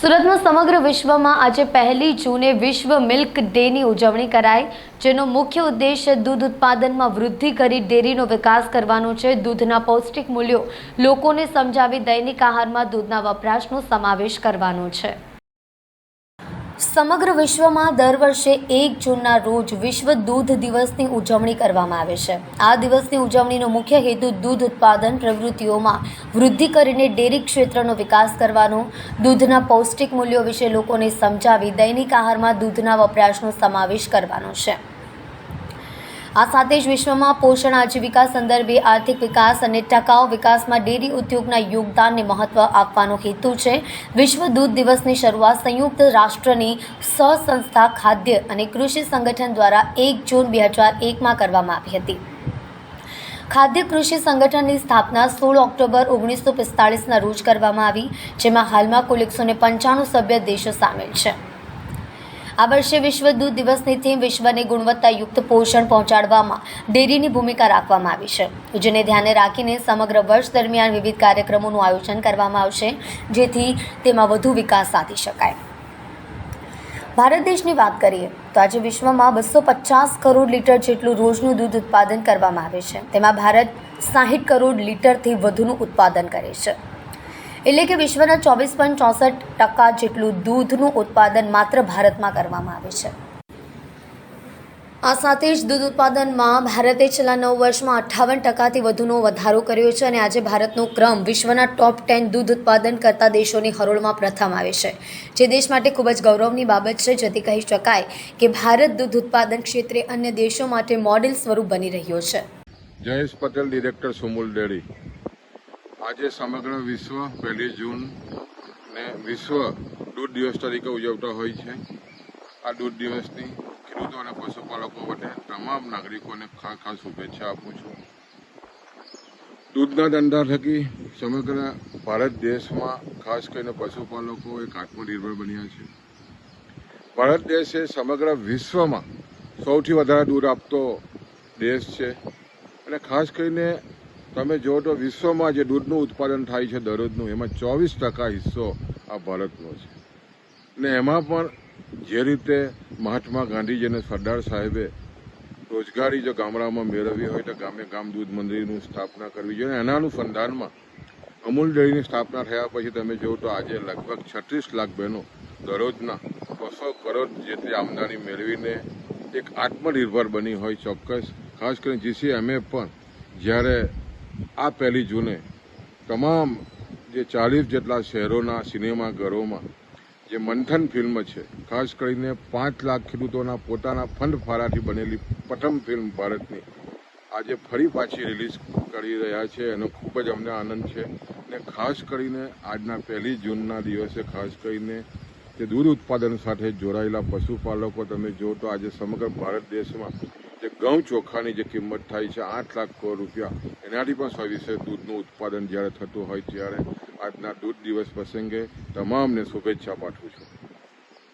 સુરતમાં સમગ્ર વિશ્વમાં આજે પહેલી જૂને વિશ્વ મિલ્ક ડેની ઉજવણી કરાઈ, જેનો મુખ્ય ઉદ્દેશ દૂધ ઉત્પાદનમાં વૃદ્ધિ કરી ડેરીનો વિકાસ કરવાનો છે. દૂધના પૌષ્ટિક મૂલ્યો લોકોને સમજાવી દૈનિક આહારમાં દૂધના વપરાશનો સમાવેશ કરવાનો છે. સમગ્ર વિશ્વમાં દર વર્ષે એક જૂનના રોજ વિશ્વ દૂધ દિવસની ઉજવણી કરવામાં આવે છે. આ દિવસની ઉજવણીનો મુખ્ય હેતુ દૂધ ઉત્પાદન પ્રવૃત્તિઓમાં વૃદ્ધિ કરીને ડેરી ક્ષેત્રનો વિકાસ કરવાનો, દૂધના પૌષ્ટિક મૂલ્યો વિશે લોકોને સમજાવી દૈનિક આહારમાં દૂધના વપરાશનો સમાવેશ કરવાનો છે. આ સાથે જ વિશ્વમાં પોષણ આજીવિકા સંદર્ભે આર્થિક વિકાસ અને ટકાઉ વિકાસમાં ડેરી ઉદ્યોગના યોગદાનને મહત્વ આપવાનો હેતુ છે. વિશ્વ દૂધ દિવસની શરૂઆત સંયુક્ત રાષ્ટ્રની સહસંસ્થા ખાદ્ય અને કૃષિ સંગઠન દ્વારા એક જૂન બે હજાર એકમાં કરવામાં આવી હતી. ખાદ્ય કૃષિ સંગઠનની સ્થાપના સોળ ઓક્ટોબર ઓગણીસો પિસ્તાળીસના રોજ કરવામાં આવી, જેમાં હાલમાં કુલ એકસો પંચાણું સભ્ય દેશો સામેલ છે. આ વર્ષે વિશ્વ દૂધ દિવસની થીમ વિશ્વને ગુણવત્તાયુક્ત પોષણ પહોંચાડવામાં ડેરીની ભૂમિકા રાખવામાં આવી છે. જેને ધ્યાને રાખીને સમગ્ર વર્ષ દરમિયાન વિવિધ કાર્યક્રમોનું આયોજન કરવામાં આવશે, જેથી તેમાં વધુ વિકાસ સાધી શકાય. ભારત દેશની વાત કરીએ, તો આજે વિશ્વમાં બસો પચાસ કરોડ લીટર જેટલું રોજનું દૂધ ઉત્પાદન કરવામાં આવે છે. તેમાં ભારત સાહીઠ કરોડ લીટરથી વધુનું ઉત્પાદન કરે છે. એટલે કે વિશ્વના ચોવીસ પોઈન્ટ ચોસઠ ટકા જેટલું દૂધનું ઉત્પાદન માત્ર ભારતમાં કરવામાં આવે છે. આ સાથે જ દૂધ ઉત્પાદનમાં ભારતે છેલ્લા નવ વર્ષમાં અઠ્ઠાવન ટકાથી વધુનો વધારો કર્યો છે અને આજે ભારતનો ક્રમ વિશ્વના ટોપ ટેન દૂધ ઉત્પાદન કરતા દેશોની હરોળમાં પ્રથમ આવે છે. જે દેશ માટે ખૂબ જ ગૌરવની બાબત છે, જેથી કહી શકાય કે ભારત દૂધ ઉત્પાદન ક્ષેત્રે અન્ય દેશો માટે મોડેલ સ્વરૂપ બની રહ્યો છે. Jayesh Patel, director Sumul dairy. આજે સમગ્ર વિશ્વ પહેલી જૂન ને વિશ્વ દૂધ દિવસ તરીકે ઉજવતા હોય છે. આ દૂધ દિવસની ખેડૂતો અને પશુપાલકો માટે તમામ નાગરિકોને ખાસ ખાસ શુભેચ્છા આપું છું. દૂધના ધંધા થકી સમગ્ર ભારત દેશમાં ખાસ કરીને પશુપાલકો એક આત્મનિર્ભર બન્યા છે. ભારત દેશ એ સમગ્ર વિશ્વમાં સૌથી વધારે દૂધ આપતો દેશ છે. અને ખાસ કરીને તમે જુઓ તો વિશ્વમાં જે દૂધનું ઉત્પાદન થાય છે દરરોજનું, એમાં ચોવીસ ટકા હિસ્સો આ ભારતનો છે. ને એમાં પણ જે રીતે મહાત્મા ગાંધીજી અને સરદાર સાહેબે રોજગારી જો ગામડામાં મેળવવી હોય તો ગામે ગામ દૂધ મંદિરની સ્થાપના કરવી જોઈએ. એના અનુસંધાનમાં અમૂલ ડેરીની સ્થાપના થયા પછી તમે જુઓ તો આજે લગભગ છત્રીસ લાખ બહેનો દરરોજના બસો કરોડ જેટલી આમદની મેળવીને એક આત્મનિર્ભર બની હોય ચોક્કસ. ખાસ કરીને જીસીએમએ પણ જ્યારે આ પહેલી જૂને તમામ જે ચાલીસ જેટલા શહેરોના સિનેમાઘરોમાં જે મંથન ફિલ્મ છે, ખાસ કરીને પાંચ લાખ ખેડૂતોના પોતાના ફંડ ફાળાથી બનેલી પ્રથમ ફિલ્મ ભારતની, આજે ફરી પાછી રિલીઝ કરી રહ્યા છે એનો ખૂબ જ અમને આનંદ છે. ને ખાસ કરીને આજના પહેલી જૂનના દિવસે ખાસ કરીને જે દૂધ ઉત્પાદન સાથે જોડાયેલા પશુપાલકો, તમે જો તો આજે સમગ્ર ભારત દેશમાં જે ઘઉં ચોખાની જે કિંમત થાય છે, આઠ લાખ કરોડ રૂપિયા. એનાથી પણ સવિશે દૂધનું ઉત્પાદન જ્યારે થતું હોય ત્યારે આજના દૂધ દિવસ પ્રસંગે તમામને શુભેચ્છા પાઠવું છું.